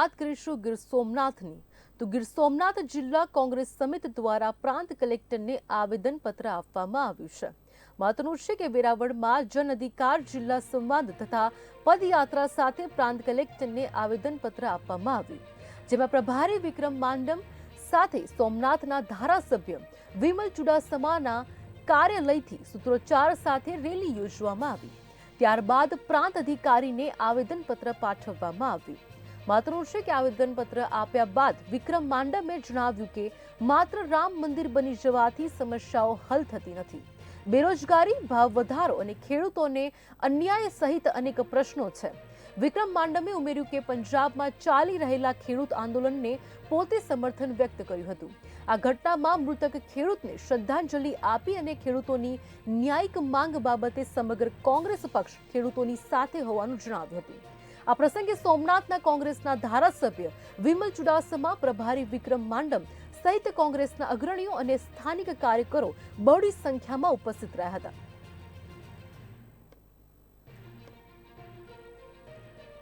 વાત કરીશું ગીર સોમનાથની. તો ગીર સોમનાથ જિલ્લા કોંગ્રેસ સમિતિ દ્વારા પ્રાંત કલેક્ટરને આવેદનપત્ર આપવામાં આવ્યું છે. મહત્વનું છે કે વેરાવળમાં જન અધિકાર જિલ્લા સંવાદ તથા પદયાત્રા સાથે પ્રાંત કલેક્ટરને આવેદનપત્ર આપવામાં આવ્યું. જેમાં પ્રભારી વિક્રમ માંડમ સાથે સોમનાથના ધારાસભ્ય વિમલ ચુડાસમાના કાર્યાલયથી સૂત્રોચ્ચાર સાથે રેલી યોજવામાં આવી. ત્યારબાદ પ્રાંત અધિકારીને આવેદનપત્ર પાઠવવામાં આવ્યું. મહત્વનું છે કે આવેદનપત્ર આપ્યા બાદ વિક્રમ માંડમે જણાવ્યું કે માત્ર રામ મંદિર બની જવાથી સમસ્યાઓ હલ થતી નથી. બેરોજગારી, ભાવ વધારો અને ખેડૂતોને અન્યાય સહિત અનેક પ્રશ્નો છે. વિક્રમ માંડમે ઉમેર્યું કે પંજાબમાં ચાલી રહેલા ખેડૂત આંદોલનને પોતે સમર્થન વ્યક્ત કર્યું હતું. આ ઘટનામાં મૃતક ખેડૂતને શ્રદ્ધાંજલિ આપી અને ખેડૂતોની ન્યાયિક માંગ બાબતે સમગ્ર કોંગ્રેસ પક્ષ ખેડૂતોની સાથે હોવાનું જણાવ્યું હતું. આ પ્રસંગે સોમનાથના કોંગ્રેસના ધારાસભ્ય વિમલ ચુડાસમા, પ્રભારી વિક્રમ માંડમ સહિત કોંગ્રેસના અગ્રણીઓ અને સ્થાનિક કાર્યકરો બહોળી સંખ્યામાં ઉપસ્થિત રહ્યા હતા.